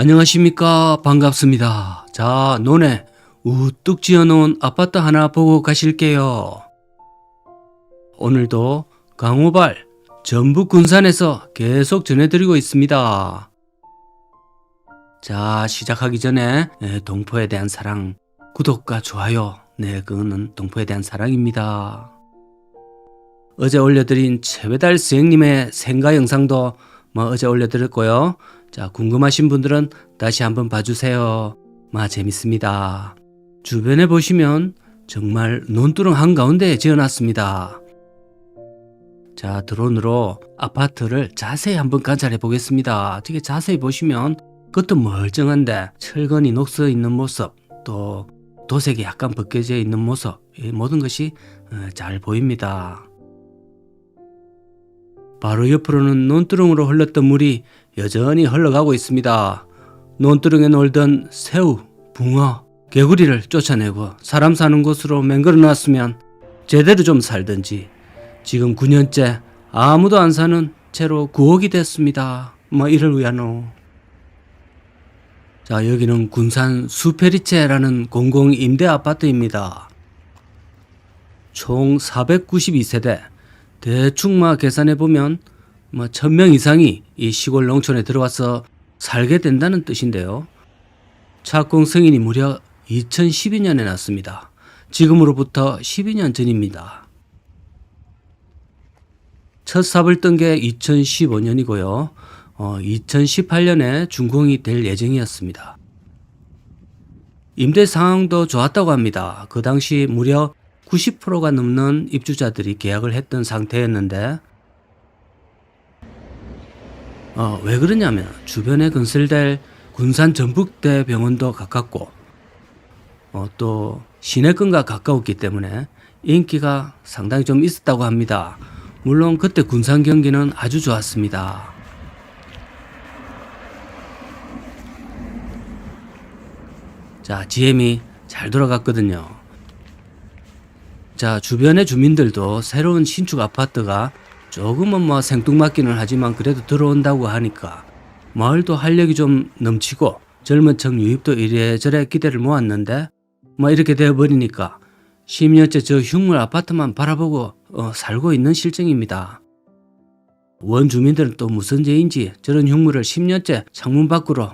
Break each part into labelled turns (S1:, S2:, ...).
S1: 안녕하십니까. 반갑습니다. 자, 논에 우뚝 지어놓은 아파트 하나 보고 가실게요. 오늘도 강호발 전북 군산에서 계속 전해드리고 있습니다. 자, 시작하기 전에 예, 동포에 대한 사랑, 구독과 좋아요. 네, 그거는 동포에 대한 사랑입니다. 어제 올려드린 최배달 스행님의 생가 영상도 뭐 어제 올려드렸고요. 자, 궁금하신 분들은 다시 한번 봐주세요. 마 재밌습니다. 주변에 보시면 정말 논두렁 한가운데 지어놨습니다. 자, 드론으로 아파트를 자세히 한번 관찰해 보겠습니다. 되게 자세히 보시면 그것도 멀쩡한데 철근이 녹서 있는 모습, 또 도색이 약간 벗겨져 있는 모습, 이 모든 것이 어, 잘 보입니다. 바로 옆으로는 논두렁으로 흘렀던 물이 여전히 흘러가고 있습니다. 논두렁에 놀던 새우, 붕어, 개구리를 쫓아내고 사람 사는 곳으로 맹글어 놨으면 제대로 좀 살든지 지금 9년째 아무도 안 사는 채로 구옥이 됐습니다. 뭐 이를 위하노. 자 여기는 군산 수페리체라는 공공 임대 아파트입니다. 총 492세대 대충 막 계산해 보면 뭐 1000명 이상이 이 시골 농촌에 들어와서 살게 된다는 뜻인데요. 착공 승인이 무려 2012년에 났습니다. 지금으로부터 12년 전입니다. 첫 삽을 뜬 게 2015년이고요. 어, 2018년에 준공이 될 예정이었습니다. 임대 상황도 좋았다고 합니다. 그 당시 무려 90%가 넘는 입주자들이 계약을 했던 상태였는데 어, 왜 그러냐면 주변에 건설될 군산 전북대 병원도 가깝고 어, 또 시내권과 가까웠기 때문에 인기가 상당히 좀 있었다고 합니다. 물론 그때 군산 경기는 아주 좋았습니다. 자, GM이 잘 돌아갔거든요. 자, 주변의 주민들도 새로운 신축 아파트가 조금은 뭐 생뚱맞기는 하지만 그래도 들어온다고 하니까 마을도 활력이 좀 넘치고 젊은 층 유입도 이래저래 기대를 모았는데 뭐 이렇게 되어버리니까 10년째 저 흉물 아파트만 바라보고 어, 살고 있는 실정입니다. 원주민들은 또 무슨 죄인지 저런 흉물을 10년째 창문 밖으로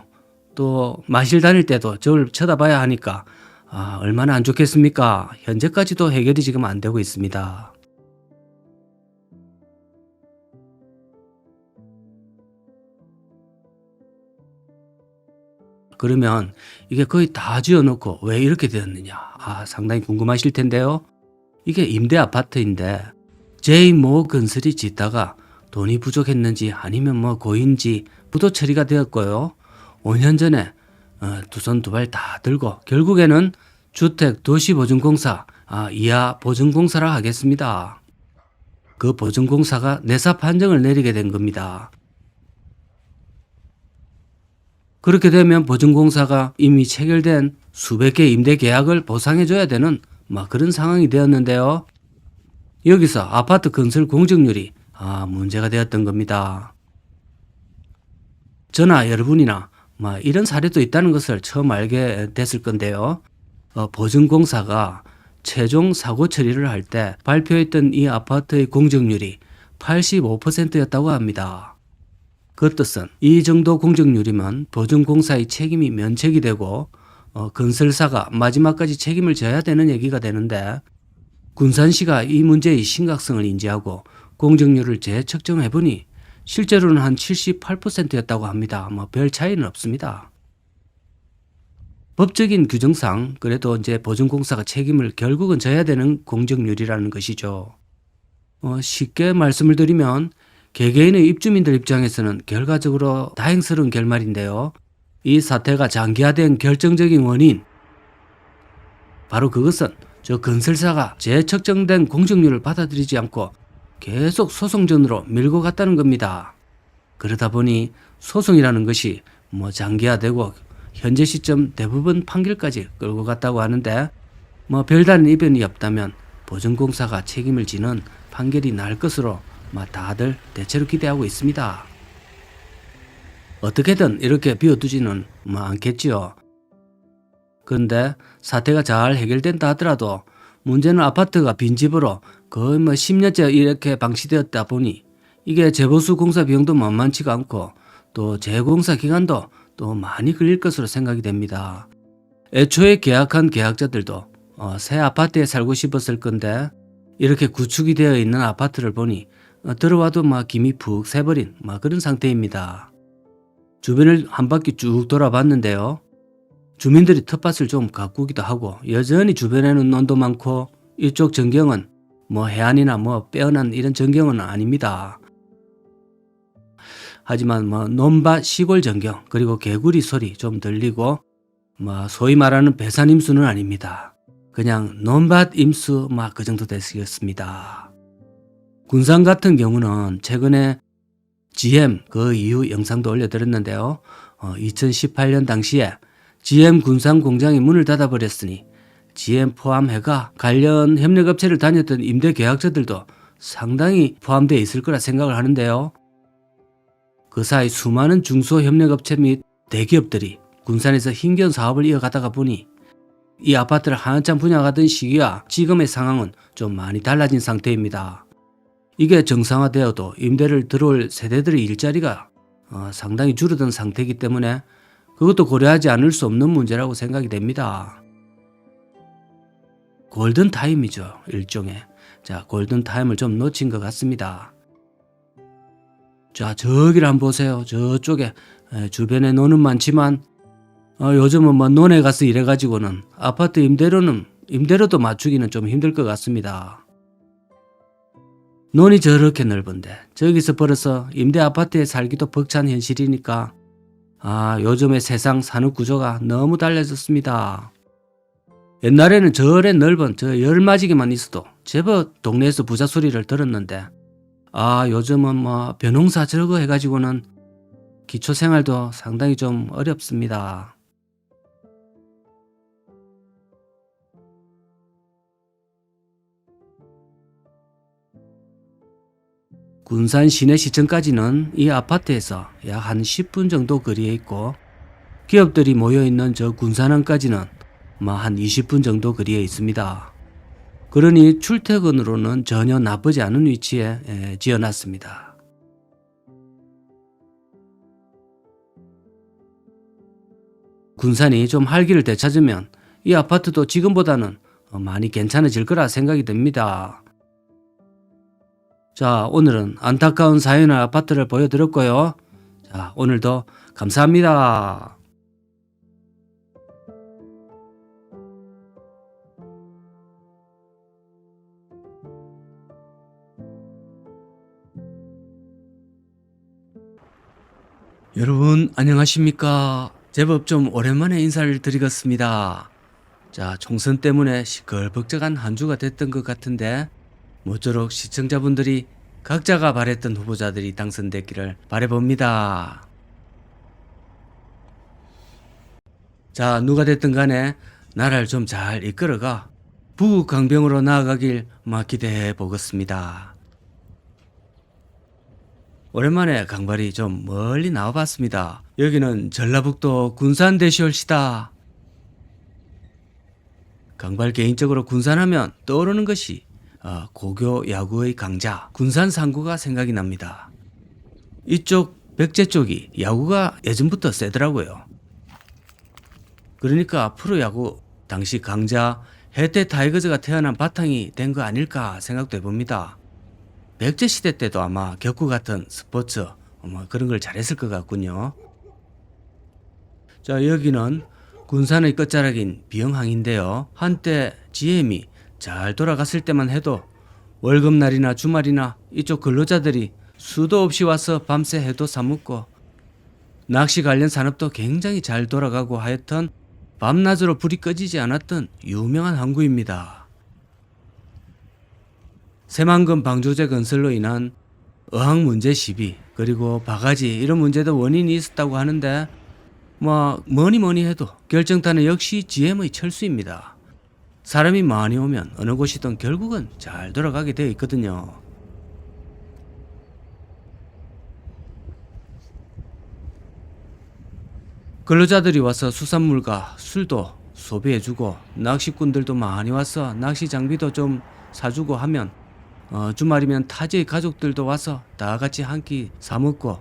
S1: 또 마실 다닐 때도 저를 쳐다봐야 하니까 아, 얼마나 안 좋겠습니까? 현재까지도 해결이 지금 안 되고 있습니다. 그러면 이게 거의 다 지어놓고 왜 이렇게 되었느냐? 아, 상당히 궁금하실 텐데요. 이게 임대 아파트인데 제이모 건설이 짓다가 돈이 부족했는지 아니면 뭐 고인지 부도 처리가 되었고요. 5년 전에 어, 두 손 두 발 다 들고 결국에는 주택 도시보증공사 아, 이하 보증공사라 하겠습니다. 그 보증공사가 내사 판정을 내리게 된 겁니다. 그렇게 되면 보증공사가 이미 체결된 수백 개 임대 계약을 보상해줘야 되는 막 그런 상황이 되었는데요. 여기서 아파트 건설 공정률이 아, 문제가 되었던 겁니다. 저나 여러분이나 뭐 이런 사례도 있다는 것을 처음 알게 됐을 건데요. 어, 보증공사가 최종 사고 처리를 할 때 발표했던 이 아파트의 공정률이 85%였다고 합니다. 그 뜻은 이 정도 공정률이면 보증공사의 책임이 면책이 되고 어, 건설사가 마지막까지 책임을 져야 되는 얘기가 되는데 군산시가 이 문제의 심각성을 인지하고 공정률을 재측정해 보니 실제로는 한 78%였다고 합니다. 뭐 별 차이는 없습니다. 법적인 규정상 그래도 이제 보증공사가 책임을 결국은 져야 되는 공정률이라는 것이죠. 어, 쉽게 말씀을 드리면 개개인의 입주민들 입장에서는 결과적으로 다행스러운 결말인데요. 이 사태가 장기화된 결정적인 원인 바로 그것은 저 건설사가 재측정된 공정률을 받아들이지 않고 계속 소송전으로 밀고 갔다는 겁니다. 그러다 보니 소송이라는 것이 뭐 장기화되고 현재 시점 대부분 판결까지 끌고 갔다고 하는데 뭐 별다른 이변이 없다면 보증공사가 책임을 지는 판결이 날 것으로 뭐 다들 대체로 기대하고 있습니다. 어떻게든 이렇게 비워두지는 뭐 않겠지요. 그런데 사태가 잘 해결된다 하더라도 문제는 아파트가 빈집으로 거의 뭐 10년째 이렇게 방치되었다 보니 이게 재보수 공사 비용도 만만치가 않고 또 재공사 기간도 또 많이 걸릴 것으로 생각이 됩니다. 애초에 계약한 계약자들도 어, 새 아파트에 살고 싶었을 건데 이렇게 구축이 되어 있는 아파트를 보니 어, 들어와도 막 김이 푹 새버린 막 그런 상태입니다. 주변을 한 바퀴 쭉 돌아봤는데요. 주민들이 텃밭을 좀 가꾸기도 하고 여전히 주변에는 논도 많고 이쪽 전경은 뭐 해안이나 뭐 빼어난 이런 전경은 아닙니다. 하지만 뭐 논밭 시골 전경 그리고 개구리 소리 좀 들리고 뭐 소위 말하는 배산 임수는 아닙니다. 그냥 논밭 임수 막 그 정도 되시겠습니다. 군산 같은 경우는 최근에 GM 그 이후 영상도 올려드렸는데요. 어, 2018년 당시에 GM 군산 공장이 문을 닫아버렸으니 GM 포함해가 관련 협력업체를 다녔던 임대 계약자들도 상당히 포함되어 있을 거라 생각을 하는데요. 그 사이 수많은 중소협력업체 및 대기업들이 군산에서 힘겨운 사업을 이어가다가 보니 이 아파트를 한참 분양하던 시기와 지금의 상황은 좀 많이 달라진 상태입니다. 이게 정상화되어도 임대를 들어올 세대들의 일자리가 어, 상당히 줄어든 상태이기 때문에 그것도 고려하지 않을 수 없는 문제라고 생각이 됩니다. 골든 타임이죠, 일종의. 자, 골든 타임을 좀 놓친 것 같습니다. 자, 저기를 한번 보세요. 저쪽에 에, 주변에 논은 많지만 어, 요즘은 뭐 논에 가서 일해가지고는 아파트 임대료는 임대료도 맞추기는 좀 힘들 것 같습니다. 논이 저렇게 넓은데 저기서 벌어서 임대 아파트에 살기도 벅찬 현실이니까 아 요즘의 세상 산업 구조가 너무 달라졌습니다. 옛날에는 저래 넓은 저 열마지기만 있어도 제법 동네에서 부자 소리를 들었는데 아 요즘은 뭐 벼농사 저거 해가지고는 기초 생활도 상당히 좀 어렵습니다. 군산 시내 시청까지는 이 아파트에서 약 한 10분 정도 거리에 있고 기업들이 모여 있는 저 군산항까지는 뭐한 20분 정도 거리에 있습니다. 그러니 출퇴근으로는 전혀 나쁘지 않은 위치에 에, 지어놨습니다. 군산이 좀 활기를 되찾으면 이 아파트도 지금보다는 어, 많이 괜찮아질 거라 생각이 듭니다. 자, 오늘은 안타까운 사연의 아파트를 보여드렸고요. 자, 오늘도 감사합니다. 여러분 안녕하십니까? 제법 좀 오랜만에 인사를 드리겠습니다. 자, 총선 때문에 시끌벅적한 한 주가 됐던 것 같은데 모쪼록 시청자분들이 각자가 바랬던 후보자들이 당선됐기를 바래봅니다. 자, 누가 됐든 간에 나라를 좀 잘 이끌어가 부강병으로 나아가길 막 기대해 보겠습니다. 오랜만에 강발이 좀 멀리 나와봤습니다. 여기는 전라북도 군산대시올시다. 강발 개인적으로 군산하면 떠오르는 것이 어, 고교 야구의 강자 군산 상구가 생각이 납니다. 이쪽 백제 쪽이 야구가 예전부터 세더라고요. 그러니까 프로 야구 당시 강자 해태 타이거즈가 태어난 바탕이 된 거 아닐까 생각도 해봅니다. 백제 시대 때도 아마 격구 같은 스포츠 뭐 그런 걸 잘했을 것 같군요. 자 여기는 군산의 끝자락인 비영항인데요. 한때 GM이 잘 돌아갔을 때만 해도 월급날이나 주말이나 이쪽 근로자들이 수도 없이 와서 밤새 해도 사먹고 낚시 관련 산업도 굉장히 잘 돌아가고 하여튼 밤낮으로 불이 꺼지지 않았던 유명한 항구입니다. 새만금 방조제 건설로 인한 어항 문제 시비 그리고 바가지 이런 문제도 원인이 있었다고 하는데 뭐 뭐니 뭐니 해도 결정타는 역시 GM의 철수입니다. 사람이 많이 오면 어느 곳이든 결국은 잘 돌아가게 되어 있거든요. 근로자들이 와서 수산물과 술도 소비해주고 낚시꾼들도 많이 와서 낚시 장비도 좀 사주고 하면 어, 주말이면 타지의 가족들도 와서 다 같이 한 끼 사먹고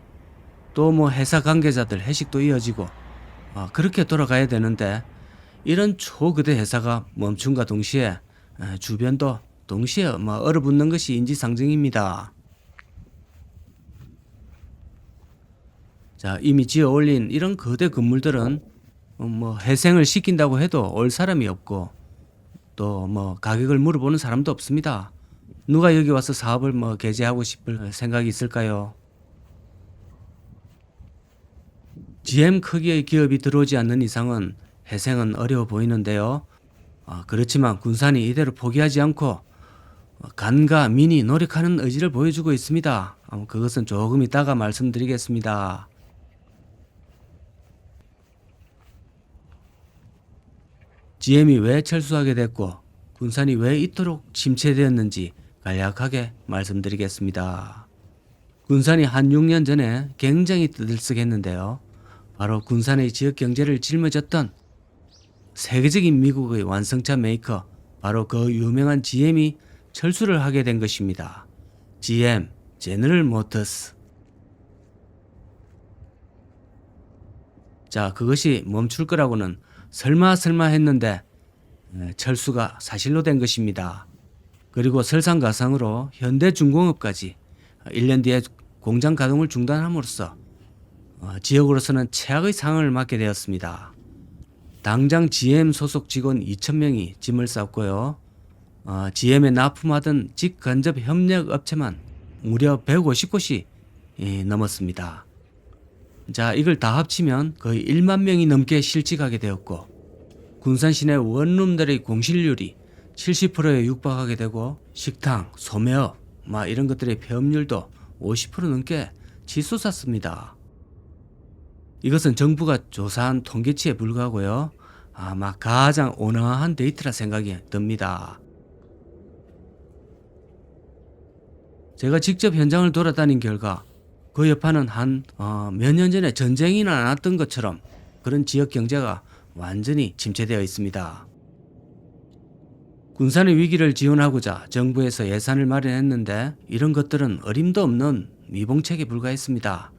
S1: 또 뭐 회사 관계자들 회식도 이어지고 어, 그렇게 돌아가야 되는데 이런 초거대 회사가 멈춤과 동시에 에, 주변도 동시에 뭐 얼어붙는 것이 인지상정입니다. 자, 이미 지어 올린 이런 거대 건물들은 어, 뭐 회생을 시킨다고 해도 올 사람이 없고 또 뭐 가격을 물어보는 사람도 없습니다. 누가 여기 와서 사업을 뭐 개재하고 싶을 생각이 있을까요? GM 크기의 기업이 들어오지 않는 이상은 회생은 어려워 보이는데요. 아, 그렇지만 군산이 이대로 포기하지 않고 어, 간과 민이 노력하는 의지를 보여주고 있습니다. 아, 그것은 조금 이따가 말씀드리겠습니다. GM이 왜 철수하게 됐고 군산이 왜 이토록 침체되었는지 간략하게 말씀드리겠습니다. 군산이 한 6년 전에 굉장히 뜨들썩했는데요. 바로 군산의 지역 경제를 짊어졌던 세계적인 미국의 완성차 메이커 바로 그 유명한 GM이 철수를 하게 된 것입니다. GM, 제너럴 모터스. 자, 그것이 멈출 거라고는 설마 설마 했는데 에, 철수가 사실로 된 것입니다. 그리고 설상가상으로 현대중공업까지 1년 뒤에 공장 가동을 중단함으로써 어, 지역으로서는 최악의 상황을 맞게 되었습니다. 당장 GM 소속 직원 2,000명이 짐을 쌌고요. 어, GM에 납품하던 직간접 협력 업체만 무려 150곳이 예, 넘었습니다. 자, 이걸 다 합치면 거의 1만 명이 넘게 실직하게 되었고 군산 시내 원룸들의 공실률이 70%에 육박하게 되고 식당, 소매업, 막 이런 것들의 폐업률도 50% 넘게 치솟았습니다. 이것은 정부가 조사한 통계치에 불과하고요. 아마 가장 온화한 데이터라 생각이 듭니다. 제가 직접 현장을 돌아다닌 결과 그 여파는 한 어, 몇년 전에 전쟁이 나 났던 것처럼 그런 지역 경제가 완전히 침체되어 있습니다. 군산의 위기를 지원하고자 정부에서 예산을 마련했는데 이런 것들은 어림도 없는 미봉책에 불과했습니다.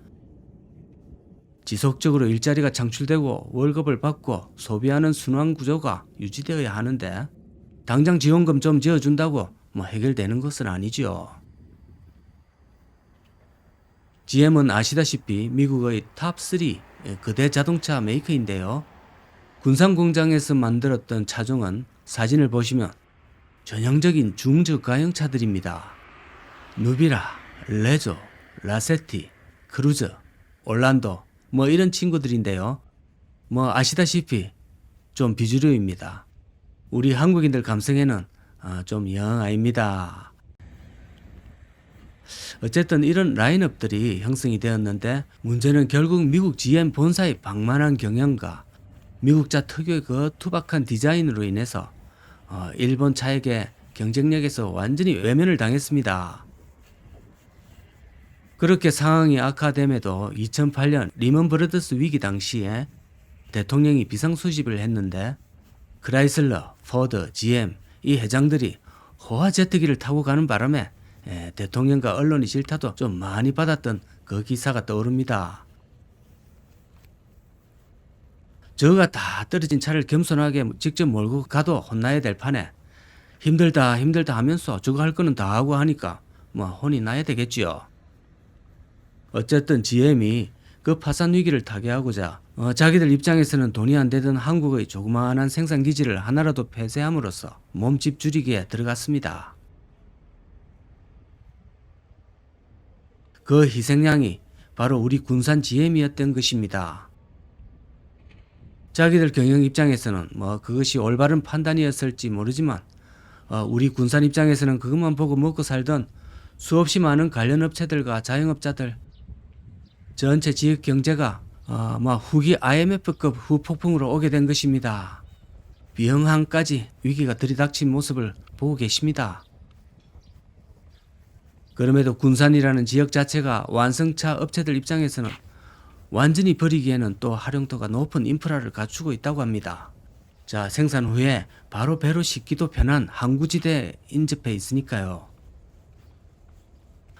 S1: 지속적으로 일자리가 창출되고 월급을 받고 소비하는 순환 구조가 유지되어야 하는데 당장 지원금 좀 지어준다고 뭐 해결되는 것은 아니지요. GM은 아시다시피 미국의 탑3 거대 자동차 메이커인데요. 군산 공장에서 만들었던 차종은 사진을 보시면 전형적인 중저가형 차들입니다. 누비라, 레조, 라세티, 크루저, 올란도 뭐 이런 친구들인데요. 뭐 아시다시피 좀 비주류입니다. 우리 한국인들 감성에는 아, 좀영 아닙니다. 어쨌든 이런 라인업들이 형성이 되었는데 문제는 결국 미국 GM 본사의 방만한 경영과 미국차 특유의 그 투박한 디자인으로 인해서 어, 일본 차에게 경쟁력에서 완전히 외면을 당했습니다. 그렇게 상황이 악화됨에도 2008년 리먼 브러더스 위기 당시에 대통령이 비상수집을 했는데 크라이슬러, 포드, GM 이 회장들이 호화 제트기를 타고 가는 바람에 예, 대통령과 언론이 질타도 좀 많이 받았던 그 기사가 떠오릅니다. 저가 다 떨어진 차를 겸손하게 직접 몰고 가도 혼나야 될 판에 힘들다 힘들다 하면서 저거 할 거는 다 하고 하니까 뭐 혼이 나야 되겠지요. 어쨌든 GM이 그 파산 위기를 타개하고자 어, 자기들 입장에서는 돈이 안 되던 한국의 조그마한 생산 기지를 하나라도 폐쇄함으로써 몸집 줄이기에 들어갔습니다. 그 희생양이 바로 우리 군산 GM이었던 것입니다. 자기들 경영 입장에서는 뭐 그것이 올바른 판단이었을지 모르지만 어, 우리 군산 입장에서는 그것만 보고 먹고 살던 수없이 많은 관련 업체들과 자영업자들 전체 지역 경제가 어, 뭐 후기 IMF급 후폭풍으로 오게 된 것입니다. 비영항까지 위기가 들이닥친 모습을 보고 계십니다. 그럼에도 군산이라는 지역 자체가 완성차 업체들 입장에서는 완전히 버리기에는 또 활용도가 높은 인프라를 갖추고 있다고 합니다. 자, 생산 후에 바로 배로 싣기도 편한 항구지대에 인접해 있으니까요.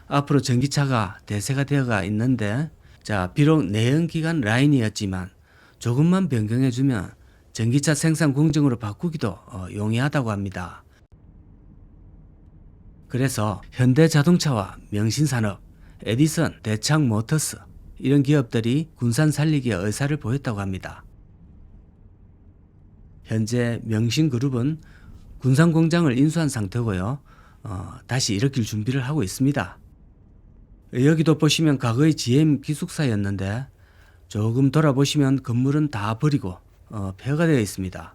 S1: 앞으로 전기차가 대세가 되어가 있는데, 자, 비록 내연 기관 라인이었지만 조금만 변경해주면 전기차 생산 공정으로 바꾸기도 어, 용이하다고 합니다. 그래서 현대자동차와 명신산업, 에디슨, 대창 모터스 이런 기업들이 군산 살리기에 의사를 보였다고 합니다. 현재 명신그룹은 군산 공장을 인수한 상태고요. 어, 다시 일으킬 준비를 하고 있습니다. 여기도 보시면 과거의 GM 기숙사였는데 조금 돌아보시면 건물은 다 버리고 어, 폐허가 되어 있습니다.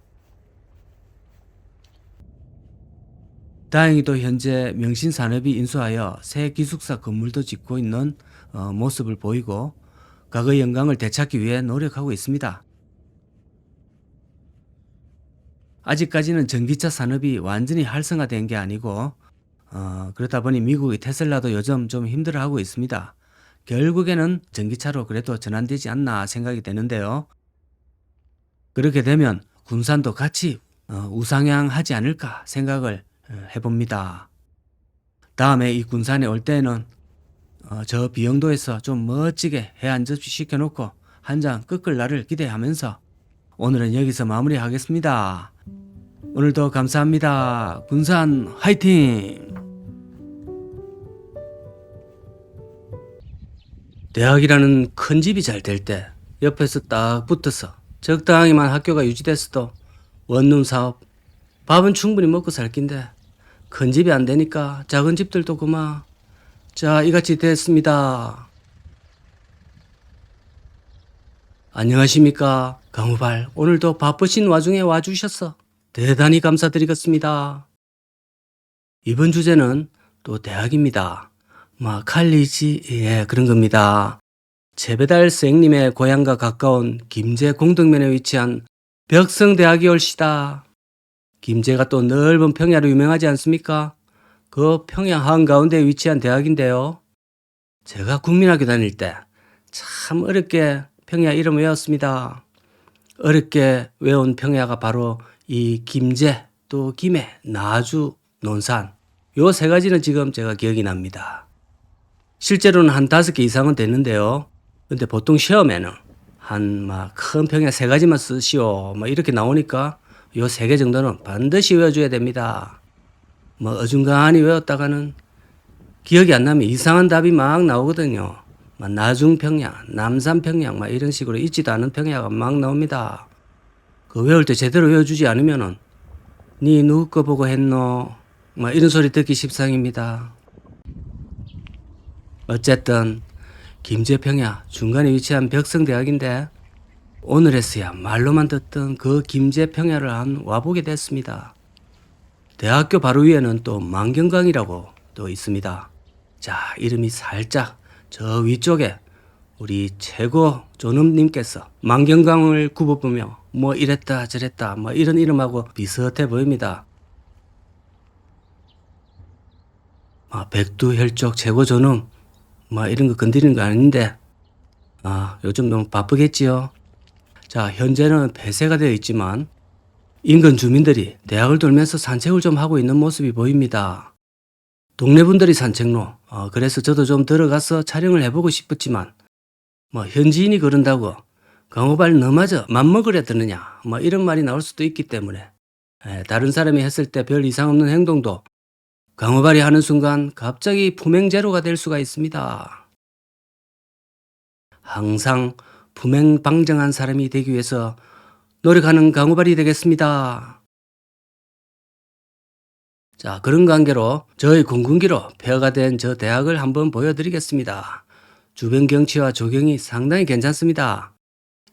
S1: 다행히도 현재 명신산업이 인수하여 새 기숙사 건물도 짓고 있는 어, 모습을 보이고 과거의 영광을 되찾기 위해 노력하고 있습니다. 아직까지는 전기차 산업이 완전히 활성화된 게 아니고 어, 그렇다 보니 미국의 테슬라도 요즘 좀 힘들어하고 있습니다. 결국에는 전기차로 그래도 전환되지 않나 생각이 되는데요. 그렇게 되면 군산도 같이 어, 우상향하지 않을까 생각을 어, 해봅니다. 다음에 이 군산에 올 때는 어, 저 비영도에서 좀 멋지게 해한 접시 시켜놓고 한잔 끄끌 날을 기대하면서 오늘은 여기서 마무리하겠습니다. 오늘도 감사합니다. 군산 화이팅! 대학이라는 큰 집이 잘 될 때 옆에서 딱 붙어서 적당히만 학교가 유지됐어도 원룸 사업 밥은 충분히 먹고 살 낀데 큰 집이 안 되니까 작은 집들도 그만 자 이같이 됐습니다. 안녕하십니까 강우발 오늘도 바쁘신 와중에 와주셔서 대단히 감사드리겠습니다. 이번 주제는 또 대학입니다. 뭐 칼리지 예 그런 겁니다. 재배달 선생님의 고향과 가까운 김제 공덕면에 위치한 벽성대학이 올시다. 김제가 또 넓은 평야로 유명하지 않습니까? 그 평야 한가운데 위치한 대학인데요. 제가 국민학교 다닐 때 참 어렵게 평야 이름 외웠습니다. 어렵게 외운 평야가 바로 이 김제, 또 김해, 나주, 논산 요 세 가지는 지금 제가 기억이 납니다. 실제로는 한 다섯 개 이상은 됐는데요. 근데 보통 시험에는 한 막 큰 평야 세 가지만 쓰시오. 뭐 이렇게 나오니까 요 세 개 정도는 반드시 외워줘야 됩니다. 뭐 어중간히 외웠다가는 기억이 안 나면 이상한 답이 막 나오거든요. 막 나중평야, 남산평야 막 이런 식으로 있지도 않은 평야가 막 나옵니다. 그 외울 때 제대로 외워주지 않으면은 니 누구 거 보고 했노? 막 이런 소리 듣기 십상입니다. 어쨌든 김제평야 중간에 위치한 벽성대학인데 오늘에서야 말로만 듣던 그 김제평야를 한 와보게 됐습니다. 대학교 바로 위에는 또 만경강이라고 또 있습니다. 자, 이름이 살짝 저 위쪽에 우리 최고 존엄님께서 만경강을 굽어보며 뭐 이랬다 저랬다 뭐 이런 이름하고 비슷해 보입니다. 아, 백두혈족 최고 존엄 뭐 이런 거 건드리는 거 아닌데 아 요즘 너무 바쁘겠지요. 자 현재는 폐쇄가 되어 있지만 인근 주민들이 대학을 돌면서 산책을 좀 하고 있는 모습이 보입니다. 동네 분들이 산책로 어, 그래서 저도 좀 들어가서 촬영을 해보고 싶었지만 뭐 현지인이 그런다고 강호발 너마저 맘먹으려 드느냐 뭐 이런 말이 나올 수도 있기 때문에 에, 다른 사람이 했을 때 별 이상 없는 행동도 강호발이 하는 순간 갑자기 품행제로가 될 수가 있습니다. 항상 품행방정한 사람이 되기 위해서 노력하는 강호발이 되겠습니다. 자, 그런 관계로 저희 공군기로 폐허가 된 저 대학을 한번 보여드리겠습니다. 주변 경치와 조경이 상당히 괜찮습니다.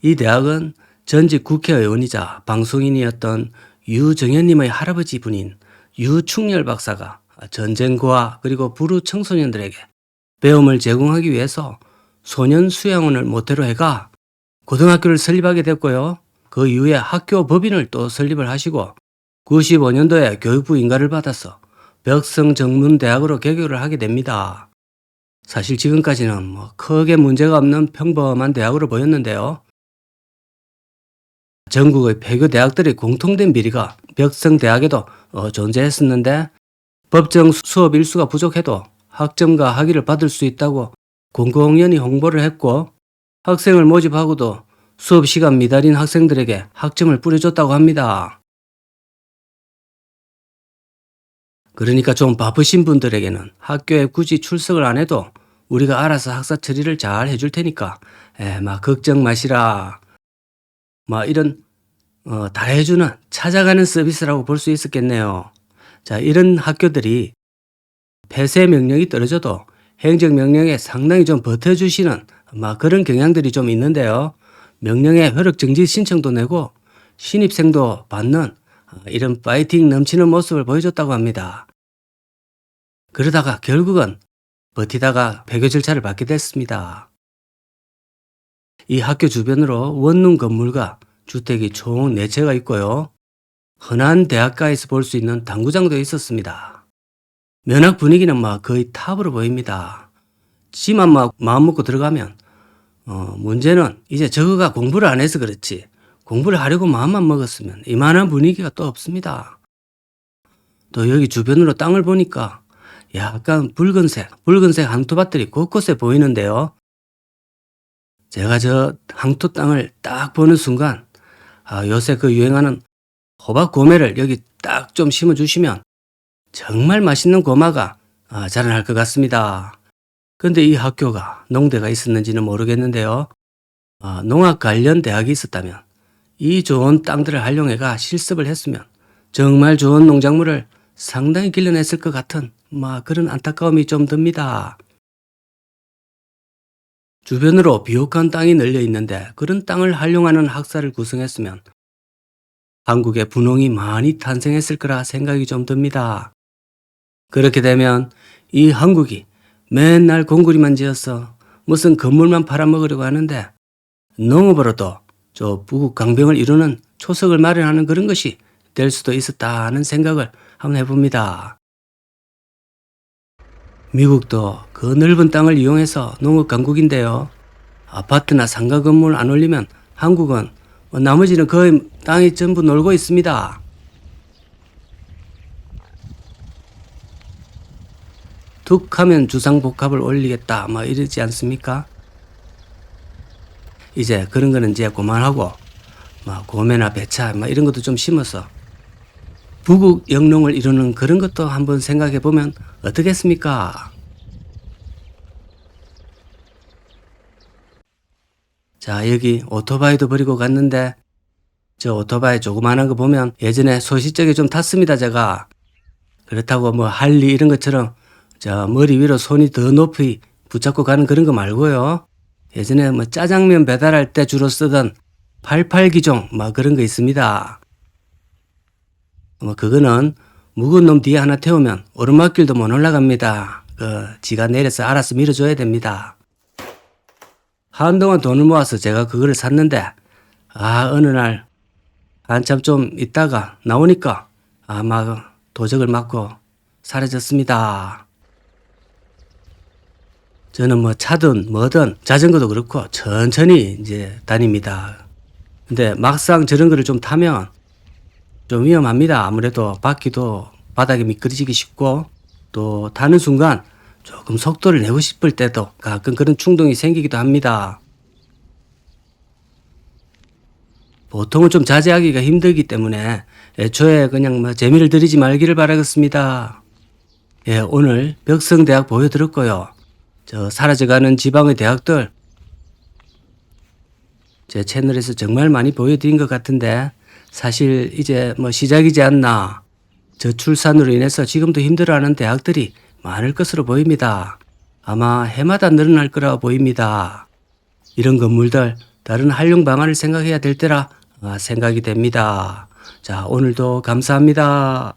S1: 이 대학은 전직 국회의원이자 방송인이었던 유정현님의 할아버지 분인 유충렬 박사가 전쟁과 그리고 불우 청소년들에게 배움을 제공하기 위해서 소년 수양원을 모태로 해가 고등학교를 설립하게 됐고요. 그 이후에 학교 법인을 또 설립을 하시고 95년도에 교육부 인가를 받아서 벽성정문대학으로 개교를 하게 됩니다. 사실 지금까지는 뭐 크게 문제가 없는 평범한 대학으로 보였는데요. 전국의 폐교 대학들의 공통된 비리가 벽성 대학에도 어, 존재했었는데 법정 수업 일수가 부족해도 학점과 학위를 받을 수 있다고 공공연히 홍보를 했고 학생을 모집하고도 수업 시간 미달인 학생들에게 학점을 뿌려줬다고 합니다. 그러니까 좀 바쁘신 분들에게는 학교에 굳이 출석을 안 해도 우리가 알아서 학사 처리를 잘 해줄 테니까 에, 막 걱정 마시라. 막 이런 어, 다 해주는 찾아가는 서비스라고 볼 수 있었겠네요. 자, 이런 학교들이 폐쇄 명령이 떨어져도 행정 명령에 상당히 좀 버텨주시는 막 그런 경향들이 좀 있는데요. 명령에 효력 정지 신청도 내고 신입생도 받는 어, 이런 파이팅 넘치는 모습을 보여줬다고 합니다. 그러다가 결국은 버티다가 폐교 절차를 받게 됐습니다. 이 학교 주변으로 원룸 건물과 주택이 총 4채가 있고요. 흔한 대학가에서 볼 수 있는 당구장도 있었습니다. 면학 분위기는 막 거의 탑으로 보입니다. 지만 막 마음 먹고 들어가면 어, 문제는 이제 저거가 공부를 안 해서 그렇지 공부를 하려고 마음만 먹었으면 이만한 분위기가 또 없습니다. 또 여기 주변으로 땅을 보니까 약간 붉은색, 붉은색 항토밭들이 곳곳에 보이는데요. 제가 저 항토 땅을 딱 보는 순간 아, 요새 그 유행하는 호박 고매를 여기 딱 좀 심어주시면 정말 맛있는 고마가 아, 자라날 것 같습니다. 근데 이 학교가 농대가 있었는지는 모르겠는데요. 아, 농학 관련 대학이 있었다면 이 좋은 땅들을 활용해가 실습을 했으면 정말 좋은 농작물을 상당히 길러냈을 것 같은 막 그런 안타까움이 좀 듭니다. 주변으로 비옥한 땅이 널려 있는데 그런 땅을 활용하는 학사를 구성했으면 한국에 분홍이 많이 탄생했을 거라 생각이 좀 듭니다. 그렇게 되면 이 한국이 맨날 공구리만 지어서 무슨 건물만 팔아먹으려고 하는데 농업으로도 저 부국 강병을 이루는 초석을 마련하는 그런 것이 될 수도 있었다는 생각을 한번 해봅니다. 미국도 그 넓은 땅을 이용해서 농업 강국인데요. 아파트나 상가 건물 안 올리면 한국은 뭐 나머지는 거의 땅이 전부 놀고 있습니다. 툭 하면 주상복합을 올리겠다 뭐 이러지 않습니까? 이제 그런 거는 이제 그만하고 뭐 고매나 배차 뭐 이런 것도 좀 심어서 부국 영농을 이루는 그런 것도 한번 생각해 보면 어떻겠습니까? 자, 여기 오토바이도 버리고 갔는데 저 오토바이 조그만한 거 보면 예전에 소시적에 좀 탔습니다, 제가. 그렇다고 뭐 할리 이런 것처럼 저 머리 위로 손이 더 높이 붙잡고 가는 그런 거 말고요. 예전에 뭐 짜장면 배달할 때 주로 쓰던 88기종 막 그런 거 있습니다. 뭐 그거는 묵은 놈 뒤에 하나 태우면 오르막길도 못 올라갑니다. 그 지가 내려서 알아서 밀어줘야 됩니다. 한동안 돈을 모아서 제가 그거를 샀는데 아 어느 날 한참 좀 있다가 나오니까 아마 도적을 맞고 사라졌습니다. 저는 뭐 차든 뭐든 자전거도 그렇고 천천히 이제 다닙니다. 근데 막상 저런 거를 좀 타면 좀 위험합니다. 아무래도 바퀴도 바닥에 미끄러지기 쉽고 또 타는 순간 조금 속도를 내고 싶을 때도 가끔 그런 충동이 생기기도 합니다. 보통은 좀 자제하기가 힘들기 때문에 애초에 그냥 뭐 재미를 들이지 말기를 바라겠습니다. 예, 오늘 벽성대학 보여드렸고요. 저 사라져가는 지방의 대학들 제 채널에서 정말 많이 보여드린 것 같은데 사실 이제 뭐 시작이지 않나. 저출산으로 인해서 지금도 힘들어하는 대학들이 많을 것으로 보입니다. 아마 해마다 늘어날 거라 보입니다. 이런 건물들 다른 활용 방안을 생각해야 될 때라 아, 생각이 됩니다. 자, 오늘도 감사합니다.